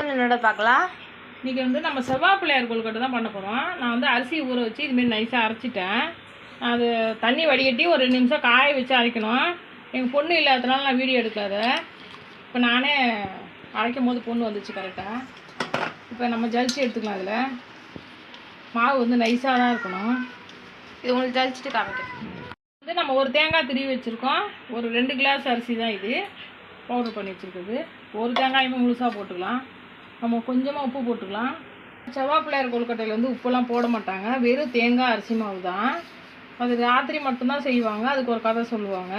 என்னோட பார்க்கலாம் இன்றைக்கி வந்து நம்ம செவ்வாப்பிள்ளையார் கொழுக்கட்டை தான் பண்ண போகிறோம் நான் வந்து அரிசி ஊற வச்சு இதுமாரி நைஸாக அரைச்சிட்டேன். அது தண்ணி வடிகட்டி ஒரு ரெண்டு நிமிஷம் காய வச்சு அரைக்கணும். எங்கள் பொண்ணு இல்லாததுனால நான் வீடியோ எடுக்காத இப்போ நானே அரைக்கும் போது பொண்ணு வந்துச்சு கரெக்டாக இப்போ நம்ம ஜலிச்சு எடுத்துக்கலாம் அதில். மாவு வந்து நைஸாக தான் இருக்கணும். இது உங்களுக்கு ஜலிச்சுட்டு காமிக்கிறேன். வந்து நம்ம ஒரு தேங்காய் திருவி வச்சுருக்கோம். ஒரு ரெண்டு கிளாஸ் அரிசி தான் இது. பவுடர் பண்ணி வச்சுருக்குது ஒரு தேங்காயுமே முழுசாக போட்டுக்கலாம். நம்ம கொஞ்சமாக உப்பு போட்டுக்கலாம். செவ்வாப்பிள்ளையார் கொழுக்கட்டையில் வந்து உப்பெல்லாம் போட மாட்டாங்க. வெறும் தேங்காய் அரிசி மாவு தான். அது ராத்திரி மட்டும்தான் செய்வாங்க. அதுக்கு ஒரு கதை சொல்லுவாங்க.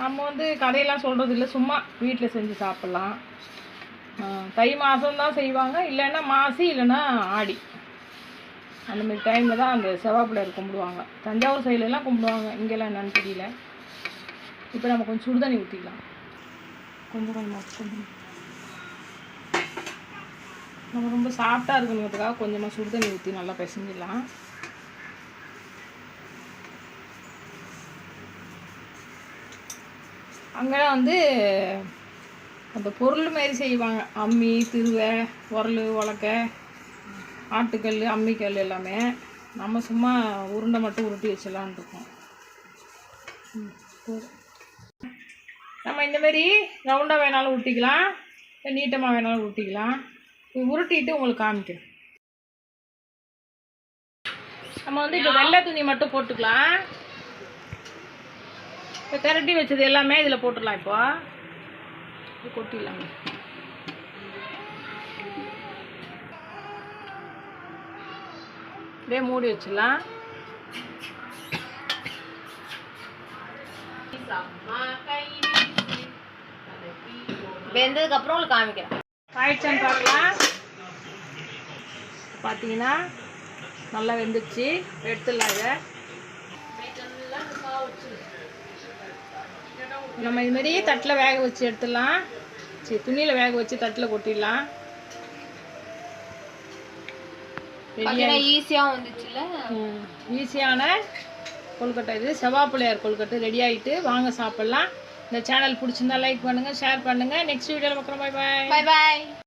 நம்ம வந்து கதையெல்லாம் சொல்கிறது இல்லை சும்மா வீட்டில் செஞ்சு சாப்பிட்லாம். தை மாதம் தான் செய்வாங்க. இல்லைன்னா மாசி இல்லைன்னா ஆடி. அந்த மாதிரி டைமில் தான் அந்த செவ்வாப்பிள்ளையார் கும்பிடுவாங்க. தஞ்சாவூர் சைடுலலாம் கும்பிடுவாங்க. இங்கெல்லாம் என்னன்னு தெரியல. இப்போ நம்ம கொஞ்சம் சுடுதண்ணி ஊற்றிக்கலாம் கொஞ்சம் கொஞ்சமாக கொஞ்சம். நம்ம ரொம்ப சாஃப்டாக இருக்கணுங்கிறதுக்காக கொஞ்சமாக சுடுதண்ணி ஊற்றி நல்லா பிசைஞ்சிடலாம். அங்கெல்லாம் வந்து அந்த பொருள் மாரி செய்வாங்க. அம்மி திருவை உரல் உலக்க ஆட்டுக்கல் அம்மிக்கல் எல்லாமே நம்ம சும்மா உருண்டை மட்டும் உருட்டி வச்சிடலான்னு இருக்கோம். ம், நம்ம இந்தமாரி ரவுண்டாக வேணாலும் உருட்டிக்கலாம். இல்லை நீட்டமாக வேணாலும் உருட்டிக்கலாம். உருட்டிட்டு உங்களுக்கு காமிக்கிறேன். நம்ம வந்து இப்போ வெள்ளை துணி மட்டும் போட்டுக்கலாம். இப்போ திரட்டி வச்சது எல்லாமே இதில் போட்டுடலாம் இப்போ. இது கொட்டிடலாங்க அப்படியே மூடி வச்சிடலாம். வெந்ததுக்கப்புறம் உங்களுக்கு காமிக்கிறேன். ஆயிடுச்சான்னு பார்க்கலாம் பார்த்தீங்கன்னா நல்லா வெந்துடுச்சு எடுத்துடலாம் இதை. நம்ம இது மாதிரி தட்டில் வேக வச்சு எடுத்துடலாம். சரி துணியில் வேக வச்சு தட்டில் கொட்டிடலாம். ஈஸியாகவும் வந்துச்சுல்ல? ஈஸியான கொழுக்கட்டை இது. செவ்வாய் பிள்ளையார் கொழுக்கட்டை ரெடி ஆகிட்டு வாங்க சாப்பிட்லாம். இந்த சேனல் பிடிச்சிருந்தா லைக் பண்ணுங்கள் ஷேர் பண்ணுங்கள் நெக்ஸ்ட் வீடியோவில் பார்க்குறோம் பாய் பாய் பை பாய்